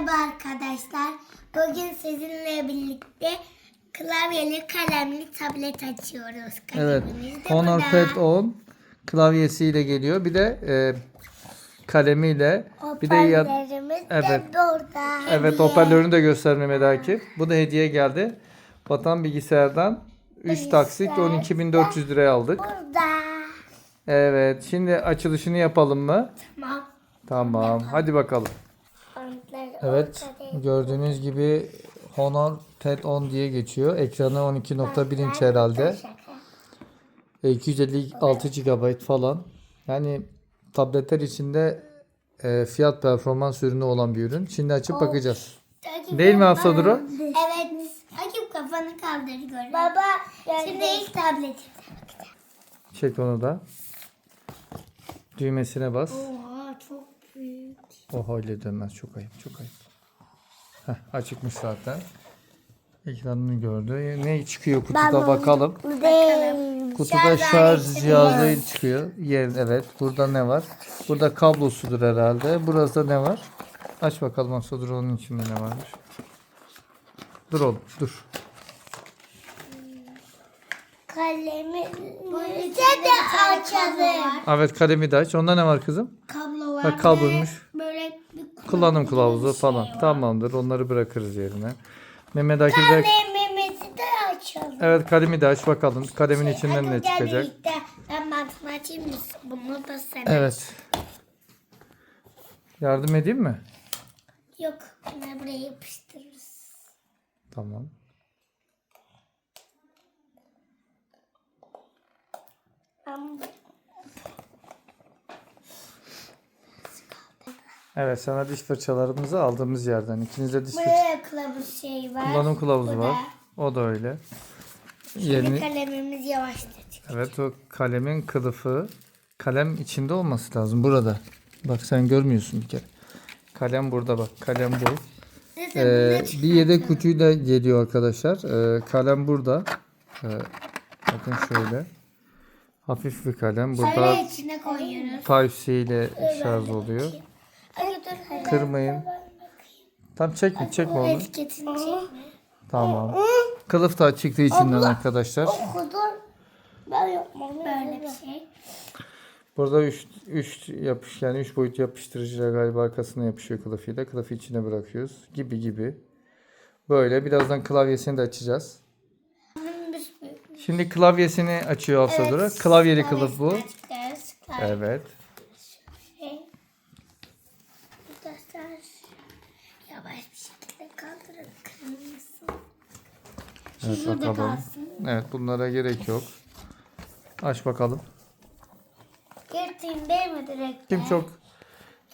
Merhaba arkadaşlar. Bugün sizinle birlikte klavyeli kalemli tablet açıyoruz. Evet. Honor. Pad 10 klavyesiyle geliyor. Bir de e, kalemiyle. Bir de ya, Evet. burada. evet hoparlörünü de göstermem belki. Bu da hediye geldi. Vatan bilgisayardan 3 taksit 12.400 liraya aldık. Burada. Evet. Şimdi açılışını yapalım mı? Tamam. Tamam. Hadi bakalım. Evet. Gördüğünüz gibi Honor Pad 10 diye geçiyor. Ekranı 12.1 inç herhalde. Şaka. E, 256 GB falan. Yani tabletler içinde e, fiyat performans ürünü olan bir ürün. Şimdi açıp bakacağız. Takip Değil mi Hafsa. Duru? Evet. Akif kafanı kaldır görüyorum. Baba. Şimdi ilk tablet. Çek onu da. Düğmesine bas. Oha çok büyük. Oha öyle dönmez. Çok ayıp. Çok ayıp. Heh, açıkmış zaten. Ekranını gördü. Ne çıkıyor kutuda bakalım. Değil. Kutuda şarj cihazı çıkıyor. Yer, evet. Burada ne var? Burada kablosudur herhalde. Burası ne var? Aç bakalım dur onun içinde ne varmış. Dur oğlum dur. Kalemi de açalım. Evet kalemi de aç. Onda ne var kızım? Var. Ha, kabloymuş. Böyle bir Kullanım kılavuzu falan. Tamamdır. Onları bırakırız yerine. Mehmet Akif de... De açalım. Evet kalemi de aç bakalım. Kalemin içinden Hadi ne çıkacak? birlikte. Ben? Bunu da sen. Evet. Yardım edeyim mi? Yok. Bunları buraya yapıştırırız. Tamam. Ama Evet sana diş fırçalarımızı aldığımız yerden. İkinizde diş fırça Buraya kılavuz şey var. kullanım kılavuzu var. O da öyle. Şimdi Yeni, kalemimiz yavaşlatıyor. evet o kalemin kılıfı kalem içinde olması lazım burada. Bak sen görmüyorsun bir kere. Kalem burada bak. Kalem bu. Neyse Ee, bunu bir yedek kutuyla geliyor arkadaşlar. Ee, kalem burada. Ee, bakın şöyle. Hafif bir kalem. Burada Şöyle içine koyuyoruz. Type-C ile şarj oluyor. Dur. Kırmayın. Tam çekme, çekme onu. Etiketini çekme. Tamam. Kılıf da çıktı içinden arkadaşlar. Okudum. Ben yapmam. Böyle bir şey. Burada 3 3 yapış yani 3 boyut yapıştırıcıyla galiba arkasına yapışıyor kılıfıyla. Kılıfı içine bırakıyoruz. Gibi gibi. Böyle birazdan klavyesini de açacağız. Şimdi klavyesini açıyor Hafsa Duru. Klavyeli kılıf bu. Açacağız. Evet. Şey. Arkadaşlar yavaş bir şekilde kaldırın kırmızı. Evet Şurada bakalım. kalsın. Evet bunlara gerek yok. Aç bakalım. Yırtayım değil mi direkt? Kim çok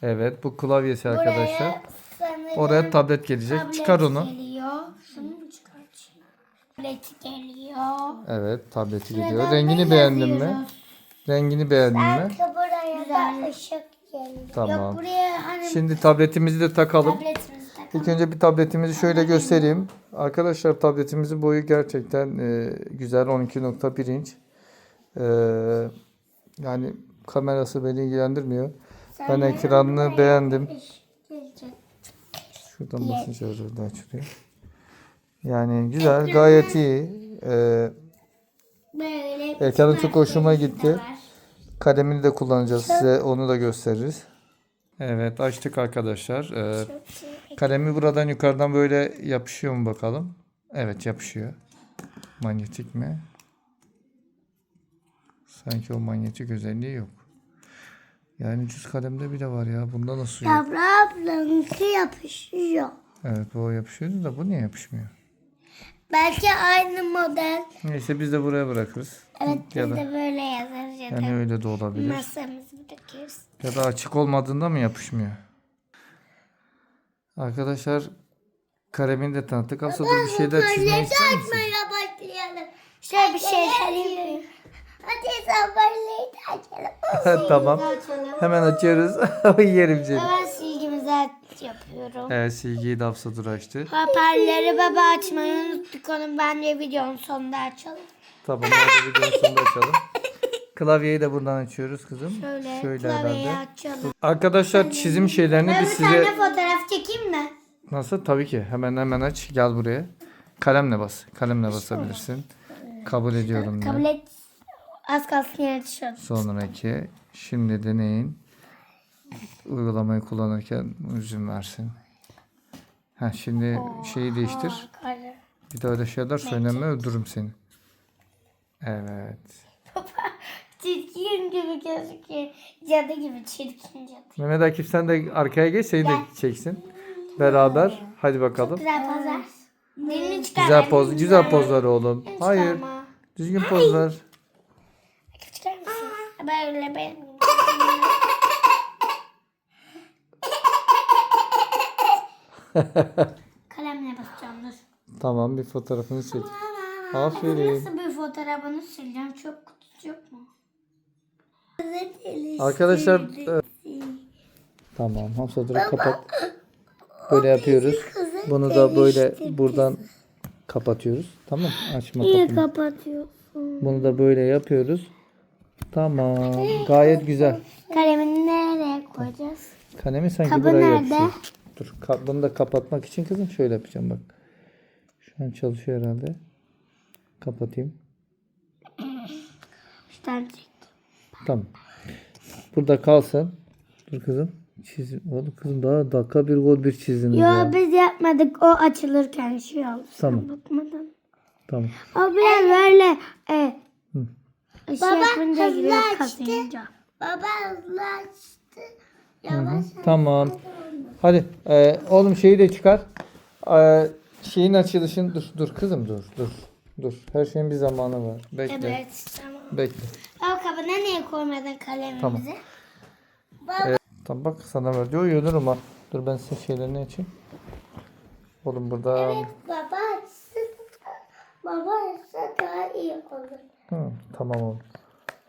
Evet bu klavyesi arkadaşlar. Sanırım Oraya tablet gelecek. tablet Çıkar onu. Geliyor. Şunu mu çıkartayım? Tablet geliyor. Evet tableti Şuradan geliyor. Rengini beğendin mi? yazıyoruz. Rengini beğendin mi? Belki buraya da ışık geliyor. Tamam. Yok buraya hani Şimdi tabletimizi de takalım. takalım. İlk önce bir tabletimizi şöyle göstereyim. Arkadaşlar tabletimizin boyu gerçekten e, güzel 12.1 inç. E, yani kamerası beni ilgilendirmiyor. Ben ekranını beğendim. Şuradan basınca orada açılıyor. Yani güzel, gayet iyi. E, Böyle ekranı çok hoşuma gitti. Kalemini de kullanacağız size. Onu da gösteririz. Evet açtık arkadaşlar. E, Çok şey. Kalemi buradan yukarıdan böyle yapışıyor mu bakalım? Evet yapışıyor. Manyetik mi? Sanki o manyetik özelliği yok. Yani düz kalemde bile var ya. Bunda nasıl yok? Yavru ablanınki yapışıyor. Evet bu yapışıyordu da bu niye yapışmıyor? Belki aynı model. Neyse biz de buraya bırakırız. Evet Ya biz da de böyle yazarız ya da yani öyle de olabilir. masamızı bırakıyoruz. Ya da açık olmadığında mı yapışmıyor? Arkadaşlar kalemini de tanıttık. Aslında bir şeyler çizmeyi ister misin? başlayalım. Şöyle bir şeyler yapayım. Hadi sabırlıyı da açalım. tamam. Hemen açıyoruz. Yerim seni. Ben silgimizi yapıyorum. Evet silgiyi de Hafsa Dur açtı. Hoparlörleri baba açmayı unuttuk onu bence videonun sonunda açalım. Tamam hadi videonun sonunda açalım. Klavyeyi de buradan açıyoruz kızım. Şöyle, Şöyle klavyeyi herhalde. açalım. Arkadaşlar çizim şeylerini Ben biz bir tane size fotoğraf çekeyim mi? Nasıl? Tabii ki. Hemen hemen aç. Gel buraya. Kalemle bas. Kalemle basabilirsin. Kabul ediyorum Kabul de. et. Az kalsın yere düşüyordu. Sonraki. Şimdi deneyin. Uygulamayı kullanırken izin versin. Ha şimdi şeyi değiştir. Kare. Bir daha öyle şeyler söyleme öldürürüm seni. Evet. Çirkin gibi gözüküyor. Cadı gibi çirkin cadı. Mehmet Akif sen de arkaya geç seni de çeksin. Beraber. Hadi bakalım. Güzel pozlar. Dilini çıkar. Güzel poz, güzel pozlar oğlum. Hayır. Düzgün poz ver. Çıkar mısın? Böyle ben. Kalemle basacağım dur. Tamam bir fotoğrafını çek. Aferin. Nasıl bir fotoğrafını sileceğim? Çok kutusu yok mu? Arkadaşlar e, tamam Hafsa'dır kapat. Böyle yapıyoruz. Bunu da böyle buradan kapatıyoruz. Tamam açma Niye kapını. kapatıyorsun? Bunu da böyle yapıyoruz. Tamam. Gayet güzel. Kalemini nereye koyacağız? Kalemi sanki Kabı buraya nerede? yapışıyor. Dur ka- bunu da kapatmak için kızım şöyle yapacağım bak. Şu an çalışıyor herhalde. Kapatayım. Şuradan çek. Tamam. Burada kalsın. Dur kızım. Çiz. Oğlum kızım daha dakika bir gol bir çizdiniz ya. Yo biz yapmadık. O açılırken şey oldu. Sen Tamam. Bakmadan. Tamam. O biraz böyle e, Hı. şey yapınca giriyor kasınca. Baba hızlı açtı. Hı. Tamam. Hadi e, oğlum şeyi de çıkar. E, şeyin açılışın dur dur kızım dur dur. Dur. Her şeyin bir zamanı var. Bekle. Evet tamam. Bekle. Baba kabına niye koymadın kalemimizi? Tamam. Evet. Tamam bak sana verdi. O yolurum ha. Dur ben size şeylerini açayım. Oğlum burada. Baba açsın. Baba açsa daha iyi olur. Hı, tamam oğlum.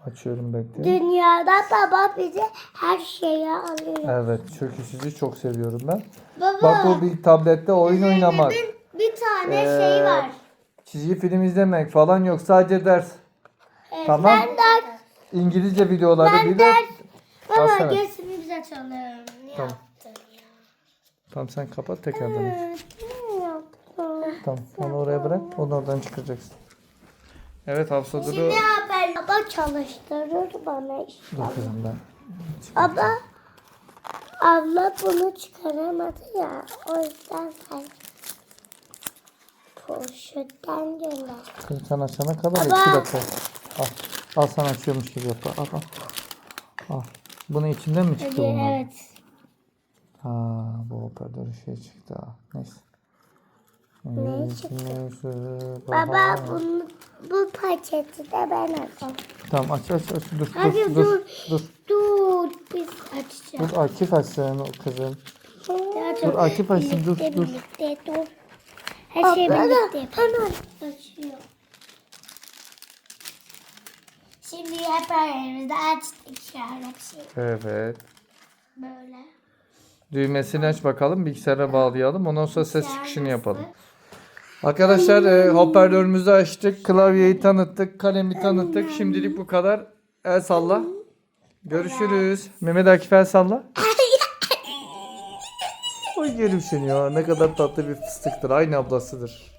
Açıyorum bekle. Dünyada baba bize her şeyi alıyor. Evet, çünkü sizi çok seviyorum ben. Baba Bak bu bir tablette oyun oynamak, bir, bir tane Ee, şey var. çizgi film izlemek falan yok. Sadece ders. Evet, tamam. Ben de İngilizce videoları Ben bir de. ders. Baba Alsana. göğsünü bize çalın. Ne Tamam. yaptın ya? Tamam sen kapat tekrardan aç. Evet, Ne yaptın? Tamam onu oraya bırak. Onu oradan çıkaracaksın. Evet Hafsa Duru. Ne haber? Baba çalıştırır bana Dur inşallah. kızım ben. Baba abla bunu çıkaramadı ya. O yüzden sen poşetten gönder. Kızım sen açana kadar Baba. iki dakika. Al. Al sen açıyormuş gibi yap. Al al. Al. Bunun içinden mi çıktı Hadi, bunlar? evet. Ha bu hoparlör şey çıktı. ha. Neyse. Ne çıktı? Baba bunu, bu paketi de ben açayım. Tamam aç aç aç. Dur Hadi dur dur. dur. Dur. Dur biz açacağız. Dur Akif açsın o kızım. Dur Dur Akif açsın dur dur. birlikte dur. Her şeyi birlikte yapalım. Açıyor. Şimdi hep elimizde açtık şöyle bir şey. Evet. Böyle. Düğmesini aç bakalım. Bilgisayara bağlayalım. Ondan sonra ses çıkışını yapalım. Arkadaşlar e, hoparlörümüzü açtık. Klavyeyi tanıttık. Kalemi tanıttık. Şimdilik bu kadar. El salla. Görüşürüz. Mehmet Akif el salla. Oy yerim seni ya. Ne kadar tatlı bir fıstıktır. Aynı ablasıdır.